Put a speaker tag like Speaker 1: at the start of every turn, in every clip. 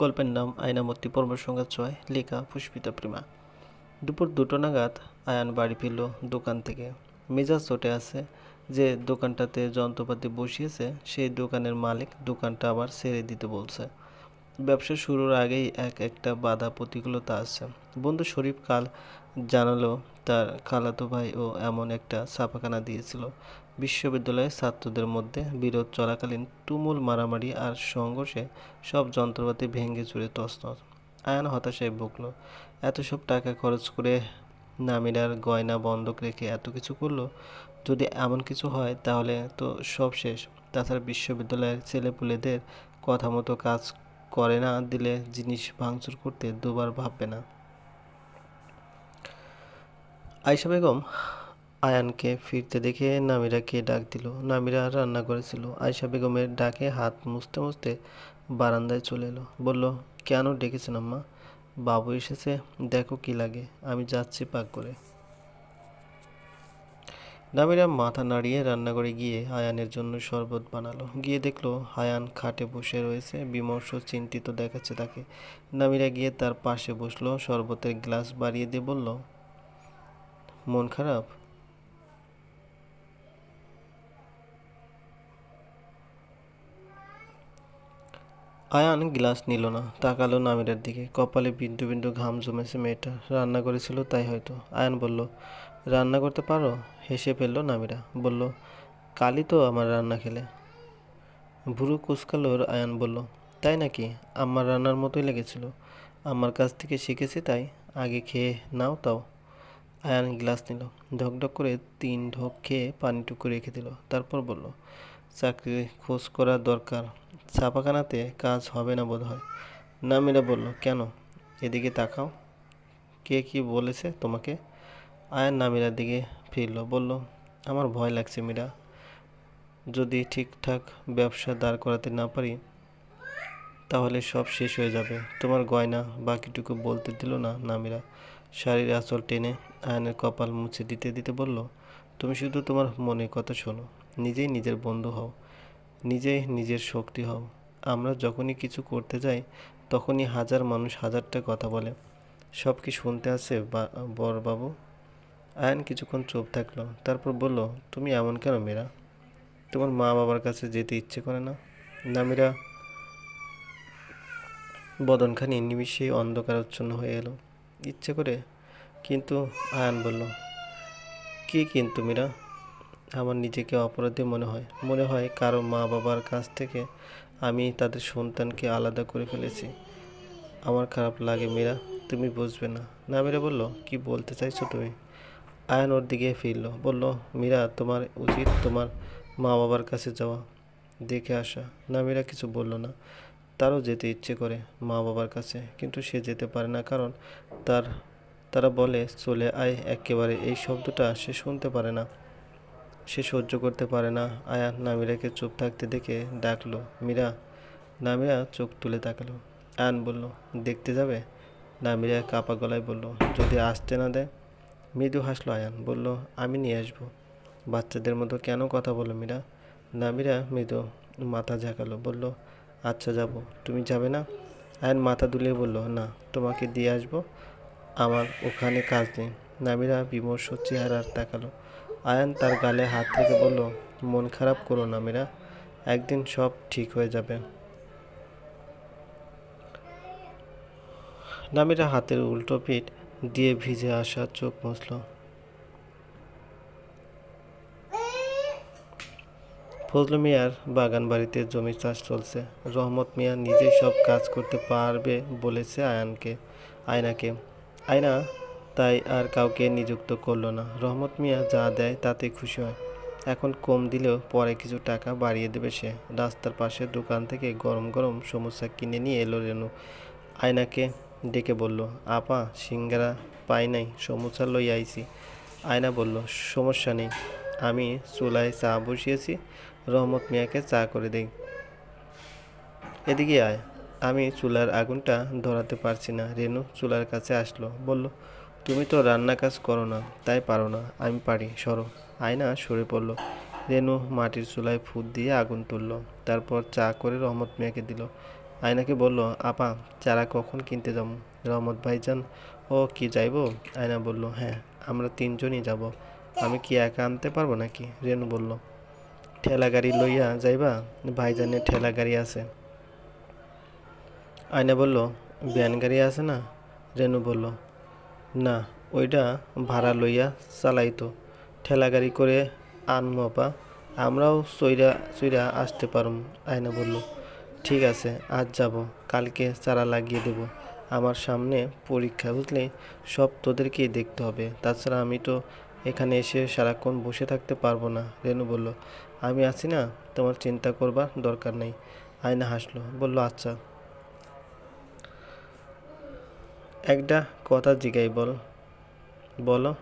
Speaker 1: গল্পের নাম আয়নামূর্তি পর্ব সংখ্যা ছয়, লেখা পুষ্পিতা প্রেমা। দুপুর দুটো নাগাদ আয়ান বাড়ি ফিরল দোকান থেকে। মেজাজ চটে আছে যে দোকানটাতে যন্ত্রপাতি বসিয়েছে, সেই দোকানের মালিক দোকানটা আবার ছেড়ে দিতে বলছে। ব্যবসা শুরুর আগেই এক একটা বাধা প্রতিকূলতা আসছে বন্ধু শরীফ কাল জানালো তার খালাতো ভাই ও এমন একটা ছাপাখানা দিয়েছিল। বিশ্ববিদ্যালয়ের ছাত্রদের মধ্যে বিরোধ চলাকালীন তুমুল মারামারি আর সংঘর্ষে সব যন্ত্রপাতি ভেঙে চুরে তছনছ। আয়ান হতাশায় বকল এত সব টাকা খরচ করে নামিরার গয়না বন্ধক রেখে এত কিছু করল? যদি এমন কিছু হয়, তাহলে তো সব শেষ। তাছাড়া বিশ্ববিদ্যালয়ের ছেলেপুলেদের কথা মতো কাজ করে না দিলে জিনিস ভাঙচুর করতে দুবার ভাববে না। আয়শা বেগম আয়ানকে ফিরতে দেখে নামিরাকে ডাক দিল। নামিরা রান্না করেছিল। আয়শা বেগমের ডাকে হাত মুছতে মুছতে বারান্দায় চলে এলো। বলল, কেন ডেকেছেন আম্মা? বাবু এসেছে, দেখো কি লাগে। আমি যাচ্ছি পাক করে। নামিরা মাথা নাড়িয়ে রান্নাঘরে গিয়ে আয়ানের জন্য শরবত বানালো। গিয়ে দেখল হায়ান খাটে বসে রয়েছে, বিমর্ষ চিন্তিত দেখাচ্ছে তাকে। নামিরা গিয়ে তার পাশে বসল, শরবতের গ্লাস বাড়িয়ে দিয়ে বলল, মন খারাপ? আয়ান গ্লাস নিল না, তাকালো নামিরার দিকে। কপালে বিন্দু বিন্দু ঘাম জমেছে মেয়েটা। রান্না করেছিল তাই হয়তো। আয়ান বলল, রান্না করতে পারো? হেসে ফেলল নামিরা। বলল, কালই তো আমার রান্না খেলে। ভুরু কুচকালোর আয়ান বলল, তাই নাকি? আমার রান্নার মতোই লেগেছিল। আমার কাছ থেকে শিখেছি তাই। আগে খেয়ে নাও তাও। আয়ান গ্লাস নিল। ঢকঢক করে তিন ঢক খেয়ে পানিটুকু রেখে দিল। তারপর বলল চাকরি খোঁজ করা দরকার। ছাপাখানাতে কাজ হবে না বোধ হয় নামিরা বলল, কেন? এদিকে তাকাও। কে কি বলেছে তোমাকে? আয়ান নামিরার দিকে ফিরল, বলল, আমার ভয় লাগছে মীরা। যদি ঠিকঠাক ব্যবসা দাঁড় করাতে না পারি, তাহলে সব শেষ হয়ে যাবে। তোমার গয়না বাকিটুকু বলতে দিল না নামিরা। শাড়ির আঁচল টেনে আয়নের কপাল মুছে দিতে দিতে বলল, তুমি শুধু তোমার মনের কথা শোনো। নিজেই নিজের বন্ধু হও, নিজেই নিজের শক্তি হও। আমরা যখনই কিছু করতে যাই, তখনই হাজার মানুষ হাজারটা কথা বলে। সব কি শুনতে আসে আছে বরবাবু, আয়ন কিছুক্ষণ চুপ থাকল, তারপর বলল, তুমি এমন কেন মেয়েরা তোমার মা বাবার কাছে যেতে ইচ্ছে করে না? নামিরা বদনখানি নিমিষেই অন্ধকারাচ্ছন্ন হয়ে এলো। ইচ্ছে করে? কিন্তু আয়ান বলল, কি কিন্তু মীরা? আমার নিজেকে অপরাধী মনে হয়। মনে হয় কারও মা বাবার কাছ থেকে আমি তাদের সন্তানকে আলাদা করে ফেলেছি। আমার খারাপ লাগে মীরা, তুমি বুঝবে না। নামিরা বলল, কি বলতে চাইছো তুমি? আয়ান ওর দিকে ফিরল, বলল, মীরা, তোমার উচিত তোমার মা বাবার কাছে যাওয়া। দেখে আসা। না মীরা কিছু বলল না। তারও যেতে ইচ্ছে করে মা বাবার কাছে, কিন্তু সে যেতে পারে না কারণ তার, তারা বলে, চলে আয়। একেবারে এই শব্দটা সে শুনতে পারে না। সে সহ্য করতে পারে না। আয়ান নামিরাকে চুপ থাকতে দেখে ডাকলো, মীরা। নামিরা চোখ তুলে তাকালো। আয়ান বলল, দেখতে যাবে? নামিরা কাপা গলায় বলল, যদি আসতে না দেয়? মৃদু হাসলো আয়ান, বলল, আমি নিয়ে আসব। বাচ্চাদের মতো কেন কথা বলো মীরা? নামিরা মৃদু মাথা ঝাঁকালো, বলল আচ্ছা যাব, তুমি যাবে না? আয়ন মাথা দুলিয়ে বলল, না, তোমাকে দিয়ে আসব। আমার ওখানে কাজ নেই। নামিরা বিমর্ষ চেহারার তাকালো। আয়ান তার গালে হাত থেকে বলল, মন খারাপ করো নামিরা একদিন সব ঠিক হয়ে যাবে। নামিরা হাতের উল্টো পিঠ দিয়ে ভিজে আসা চোখ মুছল। ফজলু মিয়ার বাগান বাড়িতে জমি চাষ চলছে। রহমত মিয়া নিজেই সব কাজ করতে পারবে বলেছে আয়ানকে, আয়নাকে। আয়না তাই আর কাউকে নিযুক্ত করল না। রহমত মিয়া যা দেয় তাতে খুশি হয়। এখন কম দিলেও পরে কিছু টাকা বাড়িয়ে দেবে সে। রাস্তার পাশে দোকান থেকে গরম গরম সমস্যা কিনে নিয়ে এলো রেনু। আয়নাকে ডেকে বলল, আপা, সিঙ্গারা পাই নাই সমস্যা লই আইছি। আয়না বলল, সমস্যা নেই, আমি চুলায় চা বসিয়েছি, রহমত মিয়াকে চা করে দেই। এদিকে আয়, আমি চুলার আগুনটা ধরাতে পারছি না। রেনু চুলার কাছে আসলো, বলল তুমি তো রান্না কাজ করো না, তাই পারো না। আমি পারি, সরো। আয়না সরে পড়ল। রেনু মাটির চুলায় ফুট দিয়ে আগুন তুললো। তারপর চা করে রহমত মিয়াকে দিল। আয়নাকে বলল, আপা, চারা কখন কিনতে যাব? রহমত ভাইজান, ও কি যাইবো? আয়না বলল হ্যাঁ আমরা তিনজনই যাব। আমি কি একা আনতে পারব নাকি? রেনু বলল, ঠেলা গাড়ি লইয়া যাইবা? ভাইজানের ঠেলা গাড়ি আছে। আয়না বলল ভ্যান গাড়ি আছে না? রেনু বলল না, ওইটা ভাড়া লইয়া চালাইতো। ঠেলাগাড়ি করে আনমো আপা, আমরাও সইরা সইরা আসতে পারম, আয়না বলল। ঠিক আছে, আজ যাব, কালকে চারা লাগিয়ে দেব। আমার সামনে পরীক্ষা, বুঝলে? সব তোদেরকেই দেখতে হবে। তাছাড়া আমি তো এখানে এসে সারাক্ষণ বসে থাকতে পারব না, রেনু বলল। আমি আছি না, তোমার চিন্তা করবার দরকার নেই। আয়না হাসলো, বলল আচ্ছা। একটা কথা জিগাই বল। বলো,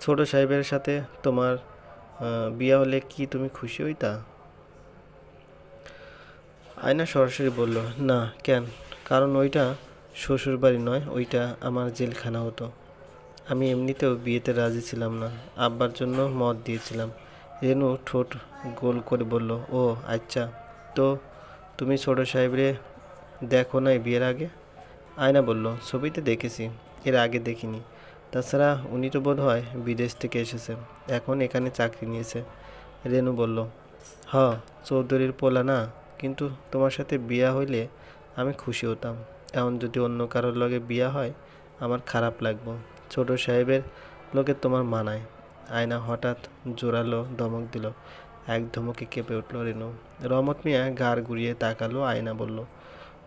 Speaker 1: ছোট সাহেবের সাথে তোমার বিয়ে হলে কি তুমি খুশি হইতা? আয়না সরাসরি বলল, না, কেন? কারণ ওইটা শ্বশুর বাড়ি নয়, ওইটা আমার জেলখানা হতো। আমি এমনিতেও বিয়েতে রাজি ছিলাম না, আব্বার জন্য মত দিয়েছিলাম। রেনু ঠোঁট গোল করে বলল, ও আচ্ছা। তো তুমি ছোট সাহেবরে দেখো নাই বিয়ের আগে? আয়না বলল, ছবিতে দেখেছি, এর আগে দেখিনি। তাছাড়া উনি তো বোধ হয় বিদেশ থেকে এসেছে এখন এখানে চাকরি নিয়েছে। রেনু বলল, হ, চৌধুরীর পোলা না, কিন্তু তোমার সাথে বিয়া হইলে আমি খুশি হতাম। এখন যদি অন্য কারোর লগে বিয়া হয়, আমার খারাপ লাগবো। ছোট সাহেবের লোকে তোমার মানায়। আয়না হঠাৎ জোরালো ধমক দিল। এক ধমকে কেঁপে উঠল রেনু। রহমত মিয়া ঘাড় ঘুরিয়ে তাকালো আয়না বলল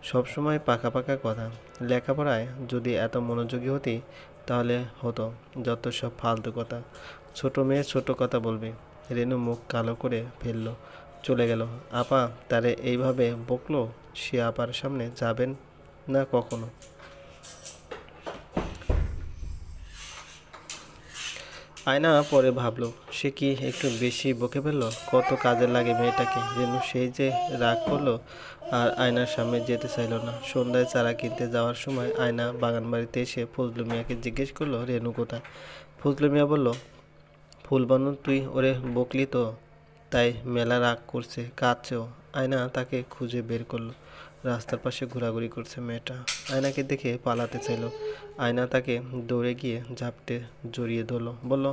Speaker 1: সবসময় পাকা পাকা কথা। লেখাপড়ায় যদি এত মনোযোগী হতি, তাহলে হতো যত সব ফালতু কথা। ছোট মেয়ে ছোট কথা বলবে। রেনু মুখ কালো করে ফেলল। চলে গেল। আপা, তারে এইভাবে বকলো? সে আপার সামনে যাবেন না কখনো? আয়না পরে ভাবলো, সে কি একটু বেশি বকে ফেলল? কত কাজে লাগে মেয়েটাকে। রেনু সেই যে রাগ করল আর আয়নার সামনে যেতে চাইলো না। সন্ধ্যায় চারা কিনতে যাওয়ার সময় আয়না বাগান বাড়িতে এসে ফজলু মিয়াকে জিজ্ঞেস করল, রেনু কোথায়? ফজলু মিয়া বলল ফুলবানু তুই ওরে বকলি তো, তাই মেলা রাগ করছে, কাঁদছেও। আয়না তাকে খুঁজে বের করল। রাস্তার পাশে ঘোরাঘুরি করছে মেয়েটা। আয়নাকে দেখে পালাতে চাইলো। আয়না তাকে দৌড়ে গিয়ে ঝাপটে জড়িয়ে ধরলো। বলল,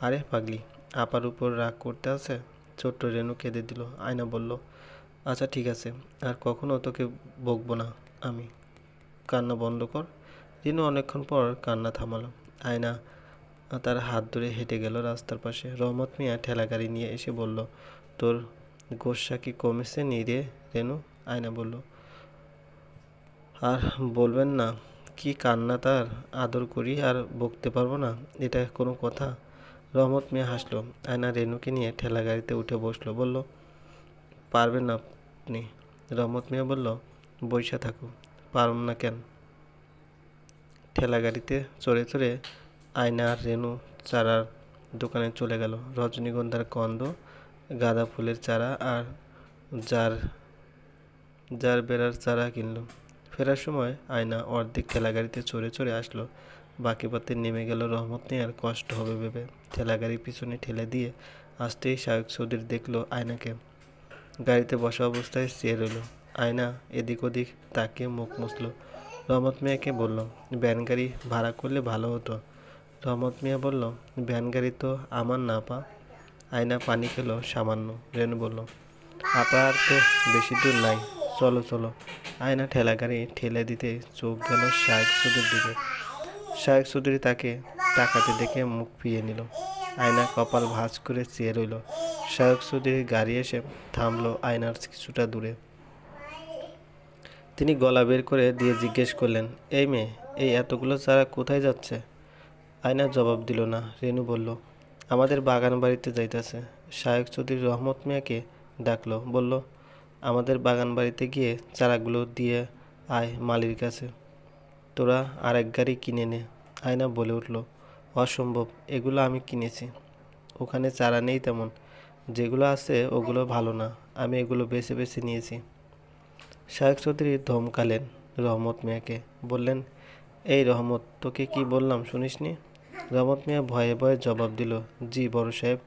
Speaker 1: আরে পাগলি, আপার উপর রাগ করতে আছে? ছোট্ট রেনু কেঁদে দিল। আয়না বলল আচ্ছা ঠিক আছে, আর কখনো তোকে বকবো না আমি। কান্না বন্ধ কর। রিনু অনেকক্ষণ পর কান্না থামালো। আয়না তার হাত ধরে হেঁটে গেল রাস্তার পাশে। রহমত মিয়া ঠেলা গাড়ি নিয়ে এসে বলল, তোর গোসা কি কমেছে নি রে রেনু? আয়না বলল আর বলবেন না, কি কান্না তার? আদর করি আর বকতে পারব না, এটা কোনো কথা? রহমত মেয়ে হাসলো, আয়না রেনুকে নিয়ে ঠেলা গাড়িতে উঠে বসল, বলল, পারবেন না আপনি। রহমত মিয়া বলল বৈশা থাকো পারব না কেন? ঠেলা গাড়িতে চড়ে চড়ে আয়না আর রেনু চারার দোকানে চলে গেল। রজনীগন্ধার কন্দ গাঁদা ফুলের চারা আর যার যার বেড়ার চারা কিনলো। ফেরার সময় আয়না অর্ধেক ঠেলা গাড়িতে চড়ে চড়ে আসলো। বাকি পথে নেমে গেল রহমত নিয়ে আর কষ্ট হবে ভেবে। ঠেলা গাড়ির পিছনে ঠেলে দিয়ে আসতেই শায়ক চৌধুরী দেখল আয়নাকে। গাড়িতে বসা অবস্থায় চেয়ে রইল আয়না এদিক ওদিক তাকে মুখ মুছলো। রহমত মিয়াকে বলল, ভ্যান গাড়ি ভাড়া করলে ভালো হতো। রহমত মিয়া বলল, ভ্যান গাড়ি তো আমার না পা আয়না পানি খেলো সামান্য। রেনু বলল, আপা আর তো বেশি দূর নাই। চলো চলো। আয়না ঠেলা গাড়ি, ঠেলে দিতে চোখ গেল শায়েক চৌধুরীর দিকে। শায়েক চৌধুরী তাকে তাকাতে দেখে মুখ ফিরিয়ে নিল। আয়না কপাল ভাঁজ করে চেয়ে রইল। শায়েক চৌধুরীর গাড়ি এসে থামলো আয়নার কিছুটা দূরে। তিনি গলা বের করে দিয়ে জিজ্ঞেস করলেন, এই মেয়ে, এই এতগুলো চারা কোথায় যাচ্ছে? আয়না জবাব দিল না। রেনু বলল, আমাদের বাগান বাড়িতে যাইতেছে। শায়েক চৌধুরী রহমত মিয়াকে ডাকলো, বলল আমাদের বাগান বাড়িতে গিয়ে চারাগুলো দিয়ে আয় মালির কাছে। তোরা আরেক গাড়ি কিনে নে, আয়না বলে উঠল। অসম্ভব, এগুলো আমি কিনেছি। ওখানে চারা নেই তেমন। যেগুলো আছে ওগুলো ভালো না, আমি এগুলো বেছে বেছে নিয়েছি। শায়েক চৌধুরী ধমকালেন রহমত মিয়াকে। বললেন, এই রহমত, তোকে কি বললাম শুনিসনি? রহমত মিয়া ভয়ে ভয়ে জবাব দিল, জি বড় সাহেব,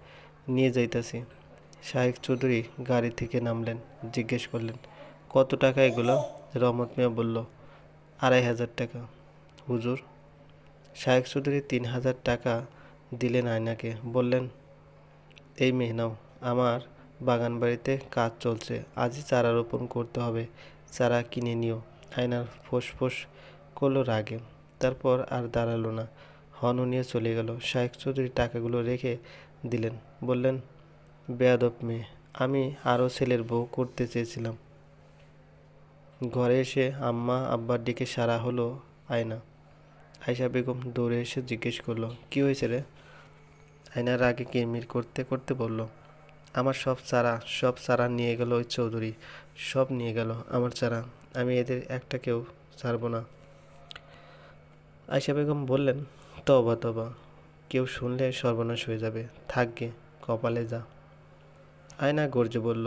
Speaker 1: নিয়ে যাইতাছি। শাহেক চৌধুরী গাড়ি থেকে নামলেন, জিজ্ঞেস করলেন, কত টাকা এগুলো? রহমত মিয়া বলল, আড়াই হাজার টাকা। হুজুর? শায়েক চৌধুরী তিন হাজার টাকা দিলেন আয়নাকে, বললেন, এই মেয়ে নাও, আমার বাগান বাড়িতে কাজ চলছে, আজই চারা রোপণ করতে হবে, চারা কিনে নিও। আয়নার ফোঁস করল রাগে, তারপর আর দাঁড়াল না হন নিয়ে চলে গেল। শায়েক চৌধুরী টাকাগুলো রেখে দিলেন, বললেন বেয়াদব মেয়ে। আমি আরও ছেলের বউ করতে চেয়েছিলাম। ঘরে এসে আম্মা আব্বার দিকে সারা হলো আয়না। আয়সা বেগম দৌড়ে এসে জিজ্ঞেস করল, কি হয়েছে রে? আয়নার আগে কিরমির করতে করতে বলল, আমার সব চারা সব চারা নিয়ে গেল ওই চৌধুরী। সব নিয়ে গেল আমার চারা। আমি এদের একটাকেও ছাড়বো না। আয়সা বেগম বললেন তবা তবা কেউ শুনলে সর্বনাশ হয়ে যাবে। থাকবে কপালে যা। আয়না গর্জে বলল,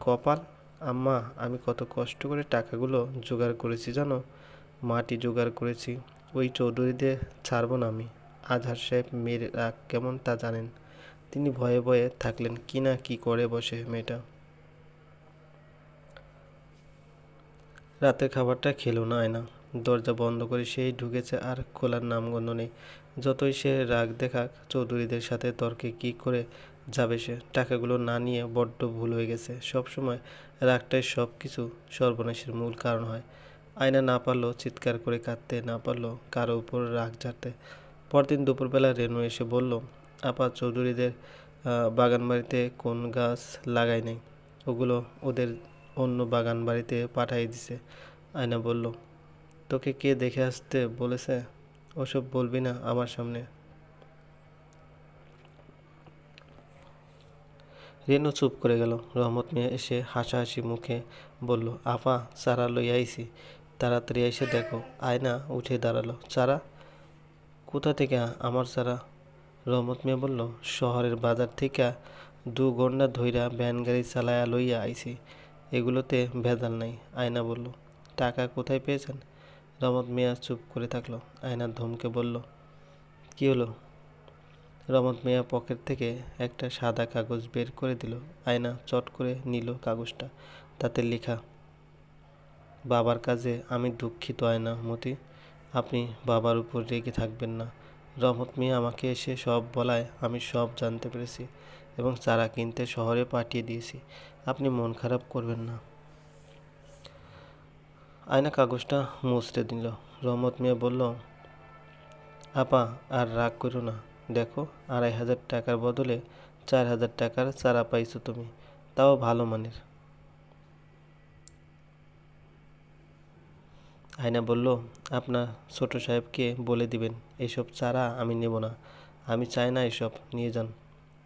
Speaker 1: কপাল, আম্মা, আমি কত কষ্ট করে টাকাগুলো জোগাড় করেছি জানো? মাটি জোগাড় করেছি, ওই চৌধুরীদের ছাড়বো না আমি। আজহার সাহেব মেয়ের রাগ কেমন তা জানেন। তিনি ভয়ে ভয়ে থাকলেন, কি না কি করে বসে মেয়েটা? রাতের খাবারটা খেলো না আয়না। দরজা বন্ধ করে সেই ঢুকেছে আর খোলার নামগন্ধ নেই। যতই সে রাগ দেখাক, চৌধুরীদের সাথে তর্কে কি করে যাবে সে। টাকাগুলো না নিয়ে বড্ড ভুল হয়ে গেছে। সব সময় রাগটাই সব কিছু সর্বনাশের মূল কারণ হয়। আয়না না পারল চিৎকার করে কাঁদতে না পারল কারও উপর রাগ ঝাড়তে। পরদিন দুপুরবেলা রেনু এসে বলল, আপা, চৌধুরীদের বাগান বাড়িতে কোন গাছ লাগাই নাই? ওগুলো ওদের অন্য বাগান বাড়িতে পাঠিয়ে দিছে। আয়না বলল, তোকে কে দেখে আসতে বলেছে? ওসব বলবি না আমার সামনে। রেনু চুপ করে গেল। রহমত মিয়া এসে হাসাহাসি মুখে বলল, আপা, চারা লই আইছি। তাড়াতাড়ি এসে দেখো। আয়না উঠে দাঁড়াল। চারা? কোথা থেকে আমার চারা? রহমত মিয়া বলল, শহরের বাজার থেকে দু ঘণ্টা ধইরা ভ্যান গাড়ি চালায়া লইয়া আইছি। এগুলোতে ভেজাল নাই। আয়না বলল, টাকা কোথায় পেয়েছেন? রহমত মিয়া চুপ করে থাকল। আয়না ধমকে বলল, কি হলো? রমত মিয়া পকেট থেকে একটা সাদা কাগজ বের করে দিল। আয়না চট করে নিল কাগজটা। তাতে লেখা, বাবার কাজে আমি দুঃখিত, আয়না, মতি। আপনি বাবার উপর রেগে থাকবেন না। রহমত মিয়া আমাকে এসে সব বলায় আমি সব জানতে পেরেছি এবং চারা কিনতে শহরে পাঠিয়ে দিয়েছি। আপনি মন খারাপ করবেন না। আয়না কাগজটা মুছতে দিল। রহমত মিয়া বলল, আপা, আর রাগ করো না। দেখো, আড়াই হাজার টাকার বদলে চার হাজার টাকার চারা পাইছো তুমি। তাও ভালো মানের। আয়না বলল, আপনার ছোট সাহেবকে বলে দিবেন, এসব চারা আমি নেব না। আমি চাই না এসব, নিয়ে যান।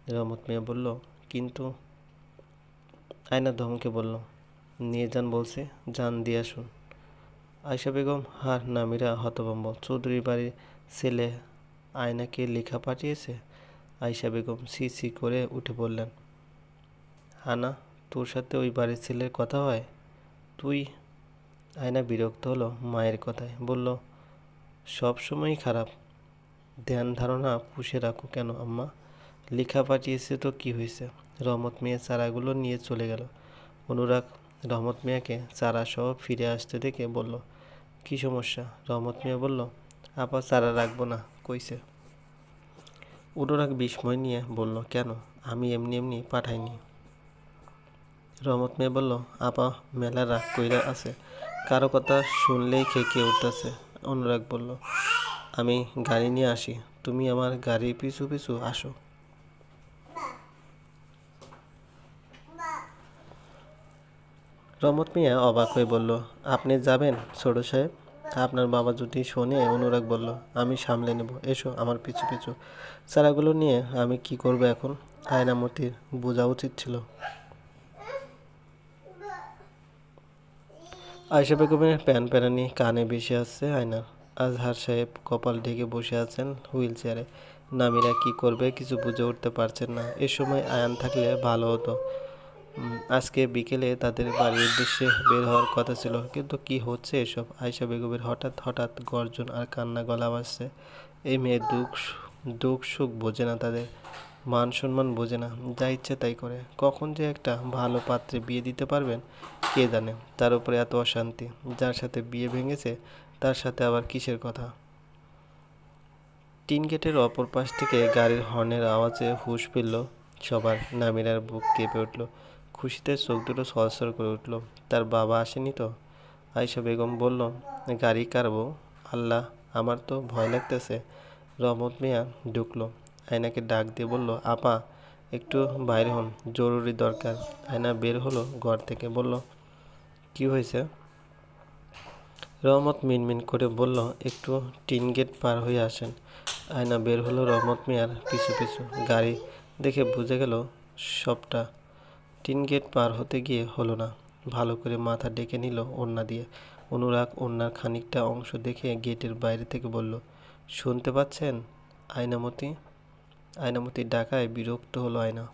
Speaker 1: রহমত মিয়া বলল, কিন্তু আয়না ধমকে বলল, নিয়ে যান বলছে, যান দিয়ে আসুন। আয়সা বেগম, হার নামিরা হতভম্ব। চৌধুরীর বাড়ির ছেলে আয়নাকে লেখা পাঠিয়েছে। আয়সা বেগম সি সি করে উঠে বললেন, হানা, তোর সাথে ওই বাড়ির ছেলের কথা হয়? তুই? আয়না বিরক্ত হলো মায়ের কথায়, বলল, সব সময়ই খারাপ। ধ্যান ধারণা পুষে রাখো কেন আম্মা? লেখা পাঠিয়েছে তো কি হয়েছে? রহমত মিয়া চারাগুলো নিয়ে চলে গেল। অনুরাগ রহমত মিয়াকে চারা সহ ফিরে আসতে দেখে বলল, কি সমস্যা? রহমত মিয়া বলল, আপা চারা রাখব না। কইছে। অনুরাগ বিস্ময় নিয়ে বলল, কেন? আমি এমনি এমনি পাঠাইনি। রহমত মিয়া বলল, আপা মেলা রাগ কইরা আছে। কারও কথা শুনলেই খেকে উঠতেছে। অনুরাগ বলল, আমি গাড়ি নিয়ে আসি। তুমি আমার গাড়ি পিছু পিছু আসো। রহমত মিয়া অবাক হয়ে বলল, আপনি যাবেন ছোট সাহেব? আপনার বাবা যদি শোনে, অনুরাগ বলল, আমি সামলে নেব, এসো আমার পিছু পিছু। চারাগুলো নিয়ে আমি কি করব এখন? আয়নামতির বোঝা উচিত ছিল। আয়সা বেগমের প্যান প্যানানি কানে ভেসে আসছে আয়নার। আজহার সাহেব কপাল ঢেকে বসে আছেন হুইল চেয়ারে। নামিরা কি করবে কিছু বুঝে উঠতে পারছেন না। এ সময় আয়ান থাকলে ভালো হতো। আজকে বিকেলে তাদের বাড়ির উদ্দেশ্যে বের হওয়ার কথা ছিল। কিন্তু কি হচ্ছে এসব? আয়সা বেগমের হঠাৎ হঠাৎ গর্জন আর কান্না গলা বাজছে। এই মেয়ে দুঃখ দুঃখ সুখ বোঝে না তাদের। মান সম্মান বোঝে না। যা ইচ্ছে তাই করে। কখন যে একটা ভালো পাত্রে বিয়ে দিতে পারবেন? কে জানে? তার উপরে এত অশান্তি। যার সাথে বিয়ে ভেঙেছে, তার সাথে আবার কিসের কথা? টিন গেটের অপর পাশ থেকে গাড়ির হর্নের আওয়াজে হুঁশ ফিরল সবার। নামিরার বুক কেঁপে উঠল। খুশিতে চোখ দুটো সরসর করে উঠল। তার বাবা আসেনি তো? আয়সা বেগম বলল, গাড়ি কারবো আল্লাহ, আমার তো ভয় লাগতেছে। রহমত মিয়া ঢুকলো। আয়নাকে ডাক দিয়ে বলল, আপা, একটু বাইরে হন, জরুরি দরকার। আয়না বের হলো ঘর থেকে, বলল, কি হয়েছে? রহমত মিনমিন করে বলল, একটু টিন গেট পার হয়ে আসেন। আয়না বের হলো রহমত মিয়ার পিছু পিছু। গাড়ি দেখে বুঝে গেল, সবটা টিন গেট পার হতে গিয়ে হলো না। ভালো করে মাথা ডেকে নিল ওড়না দিয়ে। অনুরাগ ওড়নার খানিকটা অংশ দেখে গেটের বাইরে থেকে বলল, শুনতে পাচ্ছেন? আয়নামতি? আয়নামতি ডাকায় বিরক্ত হলো আয়না।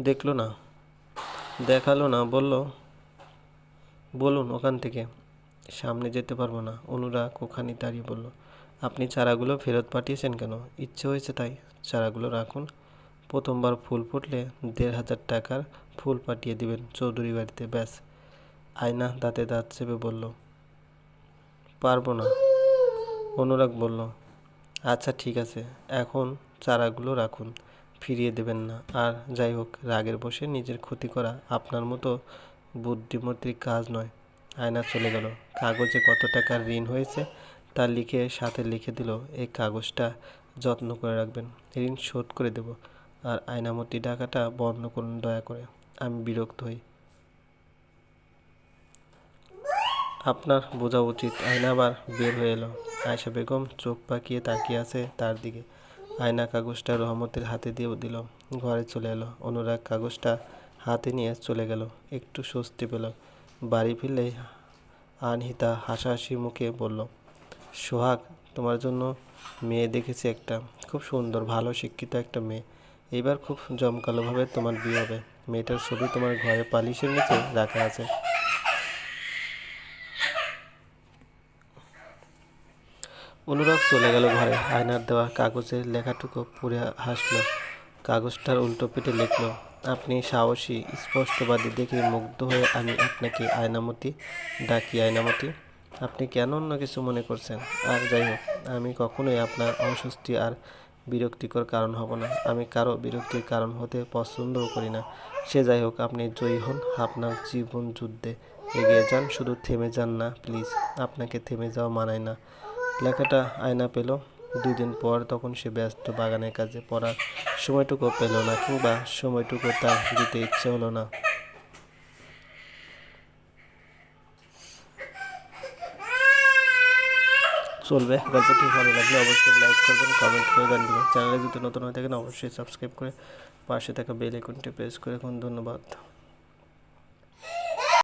Speaker 1: দেখল না। দেখাল না, বলল, বলুন ওখান থেকে। সামনে যেতে পারব না। অনুরাগ ওখানে দাঁড়িয়ে বলল, আপনি চারাগুলো ফেরত পাঠিয়েছেন কেন? ইচ্ছে হয়েছে তাই। চারাগুলো রাখুন। প্রথমবার ফুল ফুটলে দেড় হাজার টাকার ফুল পাঠিয়ে দিবেন চৌধুরী বাড়িতে, ব্যাস। আয়না দাঁতে দাঁত চেপে বলল, পারব না। অনুরাগ বলল আচ্ছা ঠিক আছে। এখন চারাগুলো রাখুন। ফিরিয়ে দেবেন না। আর যাই হোক, রাগের বসে নিজের ক্ষতি করা আপনার মতো বুদ্ধিমতির কাজ নয়। আয়না চলে গেল। কাগজে কত টাকার ঋণ হয়েছে তা লিখে সাথে লিখে দিল, এই কাগজটা যত্ন করে রাখবেন। ঋণ শোধ করে দেব। আর আয়নামতি ডাকাটা বন্ধ করুন দয়া করে। আমি বিরক্ত হই। আপনার বোঝা উচিত। আয়না আবার বের হয়ে এলো। আয়সা বেগম চোখ পাকিয়ে তাকিয়ে আছে তার দিকে। আয়না কাগজটা রহমতের হাতে দিয়ে দিল। ঘরে চলে এলো। অনুরাগ কাগজটা হাতে নিয়ে চলে গেল। একটু স্বস্তি পেল। বাড়ি ফিরলেই আনহিতা হাসাহাসি মুখে বলল, সোহাগ, তোমার জন্য মেয়ে দেখেছি একটা। খুব সুন্দর, ভালো, শিক্ষিত একটা মেয়ে। এইবার খুব জমকালোভাবে তোমার বিয়ে হবে। মেয়েটার ছবি তোমার ঘরে পালিশের নিচে রাখা আছে। অনুরাগ চলে গেল ঘরে। আয়নার দেওয়া কাগজের লেখাটুকু পড়ে হাসলো। কাগজটার উল্টো পিঠে লিখলো, আপনি সাহসী, স্পষ্টবাদী দেখে মুগ্ধ হয়ে আমি আপনাকে আয়নামতি ডাকি, আয়নামতি। আপনি কেন অন্য কিছু মনে করছেন? আর যাই হোক, আমি কখনোই আপনার অস্বস্তি আর বিরক্তিকর কারণ হব না। আমি কারও বিরক্তির কারণ হতে পছন্দও করি না। সে যাই হোক, আপনি জয়ী হন। আপনার জীবন যুদ্ধে এগিয়ে যান। শুধু থেমে যান না, প্লিজ। আপনাকে থেমে যাওয়া মানায় না। লেখাটা আয়না পেল। দুই দিন পর তখন সে ব্যস্ত বাগানের কাজে পড়ার সময়টুকু পেল না কিংবা সময়টুকু তার দিতে ইচ্ছে হলো না। চলবে। গল্পটি ভালো লাগলে অবশ্যই লাইক করবেন কমেন্ট করে গান দেবেন। চ্যানেলে যদি নতুন হয়ে থাকেন, অবশ্যই সাবস্ক্রাইব করে পাশে থাকা বেল আইকনটি প্রেস করে রাখুন। ধন্যবাদ।